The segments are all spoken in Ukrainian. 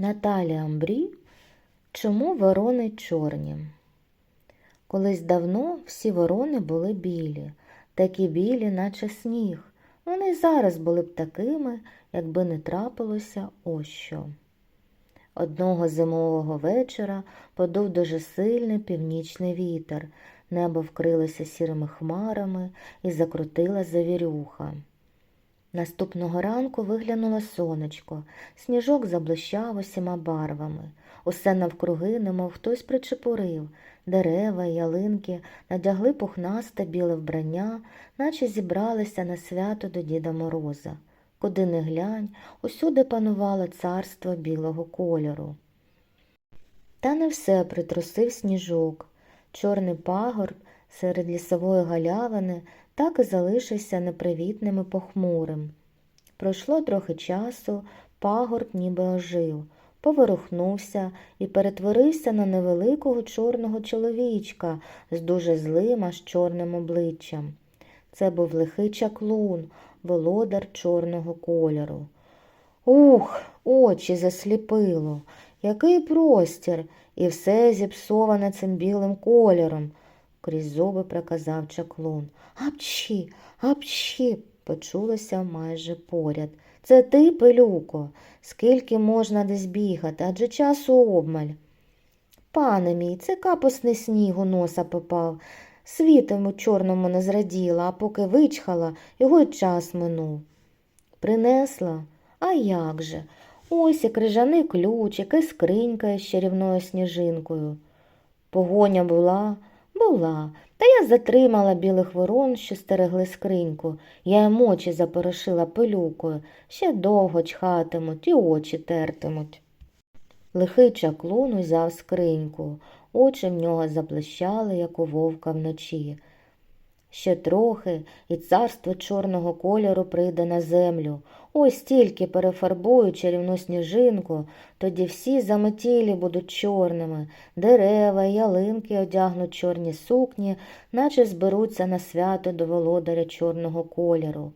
Наталія Амбрі Чому ворони чорні? Колись давно всі ворони були білі, такі білі, наче сніг. Вони й зараз були б такими, якби не трапилося ось що. Одного зимового вечора подув дуже сильний північний вітер, небо вкрилося сірими хмарами і закрутила завірюха. Наступного ранку виглянуло сонечко, сніжок заблищав усіма барвами. Усе навкруги, немов хтось причепурив, дерева ялинки надягли пухнасте біле вбрання, наче зібралися на свято до Діда Мороза. Куди не глянь, усюди панувало царство білого кольору. Та не все притрусив сніжок. Чорний пагорб серед лісової галявини так і залишився непривітним і похмурим. Пройшло трохи часу, пагорб ніби ожив, поворухнувся і перетворився на невеликого чорного чоловічка з дуже злим аж чорним обличчям. Це був лихий чаклун, володар чорного кольору. Ух, очі засліпило, який простір, і все зіпсоване цим білим кольором, крізь зуби проказав чаклун. Апчі, апчі, почулося майже поряд. Це ти, пилюко, скільки можна десь бігати, адже часу обмаль. Пане мій, це капусний сніг у носа попав. Світом у чорному не зраділа, а поки вичхала, його й час минув. Принесла? А як же? Ось і крижаний ключик, і скринька із чарівною сніжинкою. Погоня була, була, та я затримала білих ворон, що стерегли скриньку. Я їм очі запорошила пилюкою, ще довго чхатимуть і очі тертимуть. Лихий чаклун узяв скриньку, очі в нього заблищали, як у вовка вночі. Ще трохи, і царство чорного кольору прийде на землю. Ось тільки перефарбую чарівну сніжинку, тоді всі заметілі будуть чорними, дерева, ялинки одягнуть чорні сукні, наче зберуться на свято до володаря чорного кольору.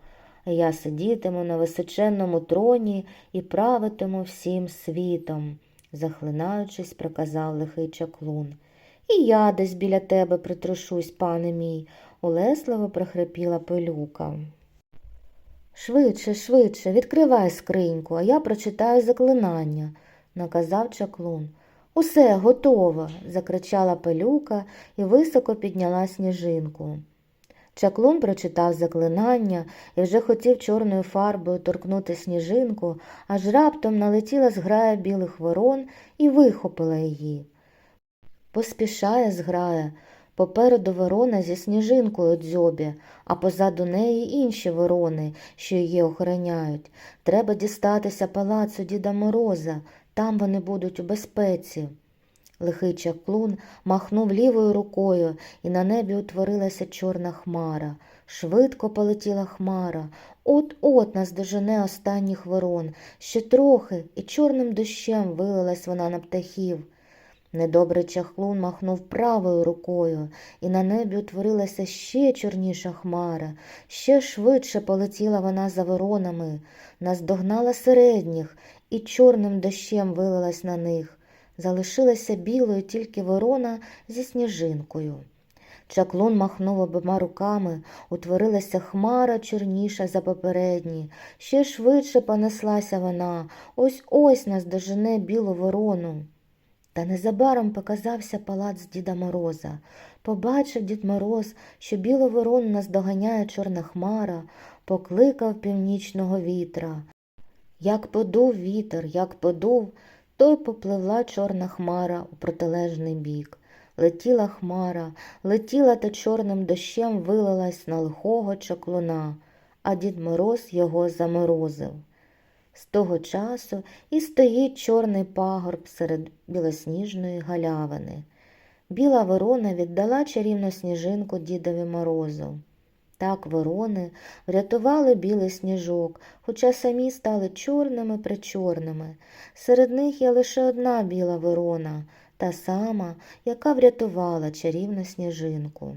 Я сидітиму на височенному троні і правитиму всім світом, захлинаючись, проказав лихий чаклун. І я десь біля тебе притрушусь, пане мій, улесливо прохрипіла пилюка. Швидше, швидше, відкривай скриньку, а я прочитаю заклинання, наказав чаклун. Усе готово, закричала пилюка і високо підняла сніжинку. Чаклун прочитав заклинання і вже хотів чорною фарбою торкнути сніжинку, аж раптом налетіла зграя білих ворон і вихопила її. Поспішає зграя, попереду ворона зі сніжинкою дзьобі, а позаду неї інші ворони, що її охороняють. Треба дістатися палацу Діда Мороза, там вони будуть у безпеці. Лихий чаклун махнув лівою рукою, і на небі утворилася чорна хмара. Швидко полетіла хмара. От-от наздожене останніх ворон. Ще трохи, і чорним дощем вилилась вона на птахів. Недобрий чахлун махнув правою рукою, і на небі утворилася ще чорніша хмара. Ще швидше полетіла вона за воронами, наздогнала середніх, і чорним дощем вилилась на них. Залишилася білою тільки ворона зі сніжинкою. Чаклун махнув обома руками, утворилася хмара чорніша за попередні. Ще швидше понеслася вона, ось ось наздожене білу ворону. Та незабаром показався палац Діда Мороза. Побачив Дід Мороз, що білу ворону наздоганяє чорна хмара, покликав північного вітра. Як подув вітер, як подув, то й попливла чорна хмара у протилежний бік. Летіла хмара, летіла та чорним дощем вилилась на лихого чаклуна, а Дід Мороз його заморозив. З того часу і стоїть чорний пагорб серед білосніжної галявини. Біла ворона віддала чарівну сніжинку дідові морозу. Так ворони врятували білий сніжок, хоча самі стали чорними причорними. Серед них є лише одна біла ворона, та сама, яка врятувала чарівну сніжинку.